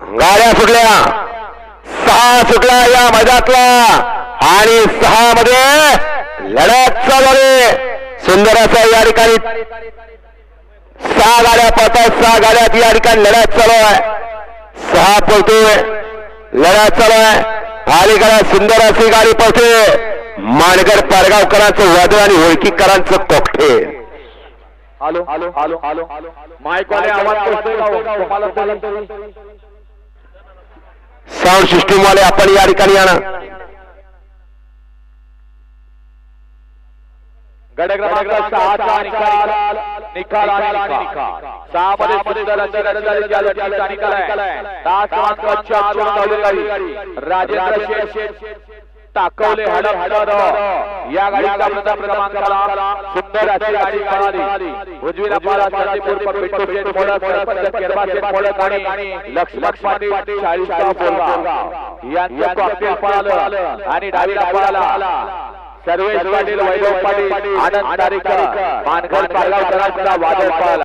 गाड्या सुटल्या. सहा सुटला या मैदानातला आणि सहा मध्ये लढत चालू रे सुंदर असं या ठिकाणी. सहा गाड्या पळतात सहा गाड्यात या ठिकाणी लढत चालू आहे. सहा पळतोय लढत चालू आहे. अलीकडे सुंदर अशी गाडी पळते. मानगड पारगावकरांचं वादळ आणि होळकीकरांचं कोकठे hello hello hello hello mike वाले आवाज साऊंड सिस्टीम वाले आपण या ठिकाणी आणा. गड क्रमांक सहाचा निकाल निकाल आणि निकाल. सहा मध्ये सुंदर निकाल आहे. तास क्रमांक चार राजेंद्र शेठ. टाकवले हडप हडप या गाडीचा प्रथम क्रमांकाला सुंदर अशी गाडी पळाली. उजवीला पाला शांतीपूर पिंटू शेठ मोडक सरपंच केरबा शेठ मोडक आणि लक्ष्मण पाटील चाळीसगाव बोलगाव यांचं कॉकटेल पळालं. आणि डावीला पळाला सर्वेश पाटील वैभव पाटील आनंद तारीकर मानघर पारगावकरांचा वादळ. पळाला.